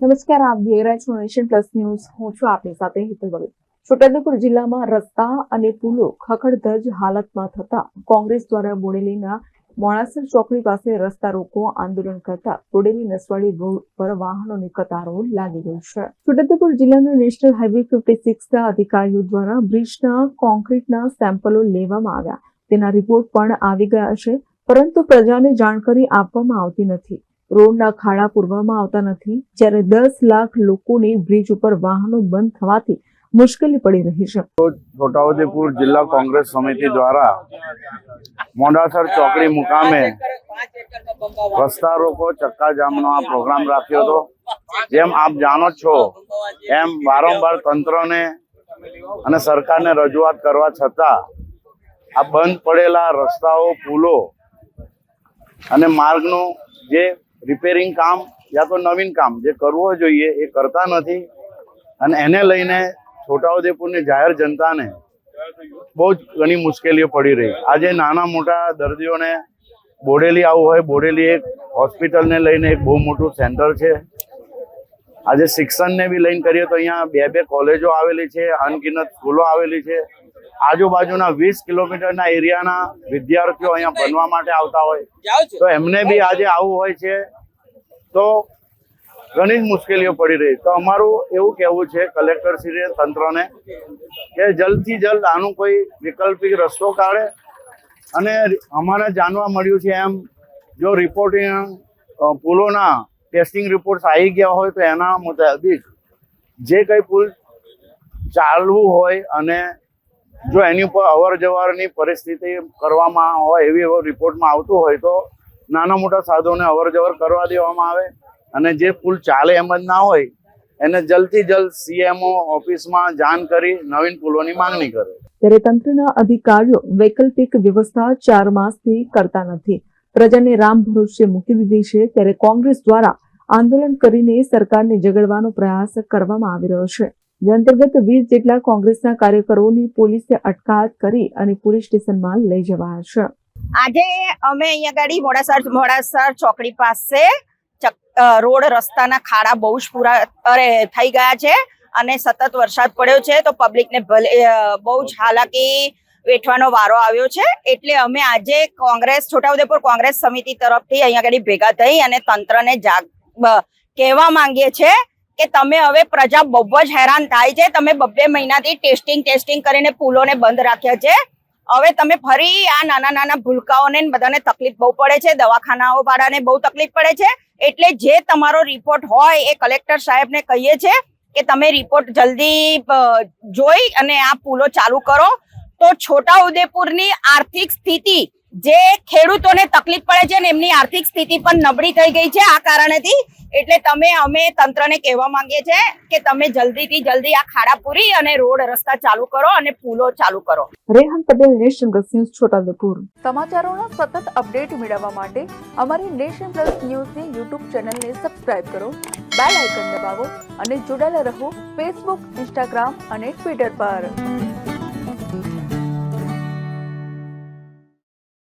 નમસ્કાર, આપ જોઈ પ્લસ ન્યૂઝ. હું છું આપની સાથે હિતલ ભગત છોટાઉદેપુર જિલ્લામાં રસ્તા અને પુલો ખખડધજ હાલતમાં થતા કોંગ્રેસ દ્વારા બોડેલીના મોડાસર ચોકડી પાસે રસ્તા રોકો આંદોલન કરતા બોડેલી નસવાડી રોડ પર વાહનોની કતારો લાગી ગઈ છે. છોટાઉદેપુર જિલ્લાના નેશનલ હાઈવે ફિફ્ટી સિક્સના અધિકારીઓ દ્વારા બ્રિજના કોન્ક્રીટના સેમ્પલો લેવામાં આવ્યા. તેના રિપોર્ટ પણ આવી ગયા છે, પરંતુ પ્રજાને જાણકારી આપવામાં આવતી નથી. રોડના ખાડા પૂરવામાં આવતા નથી. જ્યારે દસ લાખ લોકોને બ્રિજ ઉપર વાહનો બંધ થવાથી મુશ્કેલી પડી રહી છે. છોટાઉદેપુર જિલ્લા કોંગ્રેસ સમિતિ દ્વારા મોડાસર ચોકડી મુકામે રસ્તા રોકો, ચક્કા જામનો આ પ્રોગ્રામ રાખ્યો હતો. જેમ આપ જાણો છો, એમ વારંવાર તંત્રને અને સરકારને રજૂઆત કરવા છતાં આ બંધ પડેલા રસ્તાઓ, પુલો અને માર્ગનું જે રિપેરિંગ કામ યા તો નવીન કામ જે કરવું જોઈએ, એ કરતા નથી. અને એને લઈને છોટાઉદેપુરની જાહેર જનતાને બહુ જ ઘણી મુશ્કેલીઓ પડી રહી. આજે નાના મોટા દર્દીઓને બોડેલી આવવું હોય, બોડેલી એક હોસ્પિટલને લઈને એક બહુ મોટું સેન્ટર છે. આજે શિક્ષણને બી લઈને કરીએ તો અહીંયા બે બે કોલેજો આવેલી છે અનગિનત સ્કૂલો આવેલી છે. આજુબાજુના વીસ કિલોમીટરના એરિયાના વિદ્યાર્થીઓ અહીંયા ભણવા માટે આવતા હોય. તો એમને બી આજે આવવું હોય છે. તો ઘણી જ મુશ્કેલીઓ પડી રહી. તો અમારું એવું કહેવું છે કલેક્ટર શ્રીએ તંત્રને કે જલ્દથી જલ્દ આનું કોઈ વૈકલ્પિક રસ્તો કાઢે. અને અમારે જાણવા મળ્યું છે એમ જો રિપોર્ટિંગ પુલોના ટેસ્ટિંગ રિપોર્ટ્સ આવી ગયા હોય તો એના મુતાબિક જે કંઈ પુલ ચાલવું હોય અને જો એની ઉપર અવર જવરની પરિસ્થિતિ કરવામાં હોય એવી રિપોર્ટમાં આવતું હોય તો નાના મોટા સાધનોને અવર જવર કરવા દેવામાં આવે અને જે પુલ ચાલે એમ જ ના હોય, એને જલ્દથી જલ્દ સીએમઓ ઓફિસમાં જાણ કરી નવીન પુલોની માંગણી કરે. ત્યારે તંત્રના અધિકારીઓ વૈકલ્પિક વ્યવસ્થા ચાર માસથી કરતા નથી. પ્રજાને રામ ભરોસે મૂકી દીધી છે, ત્યારે કોંગ્રેસ દ્વારા આંદોલન કરીને સરકારને જગડવાનો પ્રયાસ કરવામાં આવી રહ્યો છે. જે અંતર્ગત વીસ જેટલા કોંગ્રેસના કાર્યકરોની પોલીસે અટકાયત કરી અને પોલીસ સ્ટેશનમાં લઈ જવાયા છે. આજે અમે અહીંયા ગાડી મોડાસર મોડાસર ચોકડી પાસે રોડ રસ્તાના ખાડા બહુ જ પૂરા અરે, થઈ ગયા છે અને સતત વરસાદ પડ્યો છે તો પબ્લિકને ભલે બહુ જ હાલાકી વેઠવાનો વારો આવ્યો છે. એટલે અમે આજે કોંગ્રેસ, છોટાઉદેપુર કોંગ્રેસ સમિતિ તરફથી અહીંયા આગળ ભેગા થઈ અને તંત્રને જાગ કહેવા માંગીએ છે કે તમે હવે પ્રજા બહુ જ હેરાન થાય છે. તમે બબ્બે મહિનાથી ટેસ્ટિંગ ટેસ્ટિંગ કરીને પુલોને બંધ રાખ્યા છે. હવે તમે ફરી આ નાના નાના ભૂલકાઓને બધાને તકલીફ બહુ પડે છે. દવાખાનાઓ વાળાને બહુ તકલીફ પડે છે. એટલે જે તમારો રિપોર્ટ હોય એ કલેક્ટર સાહેબને કહીએ છે કે તમે રિપોર્ટ જલ્દી જોઈ અને આ પુલો ચાલુ કરો. તો છોટા ઉદેપુરની આર્થિક સ્થિતિ જે ખેડૂતોને તકલીફ પડે છે ને એમની આર્થિક સ્થિતિ પણ નબળી થઈ ગઈ છે આ કારણેથી. એટલે તમે અમે તંત્રને કહેવા માંગીએ છીએ કે તમે જલ્દીથી જલ્દી આ ખાડા પૂરી અને રોડ રસ્તા ચાલુ કરો અને પુલો ચાલુ કરો. Rehan Patel nation plus news Chhota Udaipur. સમાચારોના સતત અપડેટ મેળવવા માટે અમારી નેશન પ્લસ ન્યૂઝની યુટ્યુબ ચેનલને સબસ્ક્રાઇબ કરો બેલ આઇકન દબાવો અને જોડાયેલા રહો ફેસબુક ઇન્સ્ટાગ્રામ અને ટ્વિટર પર.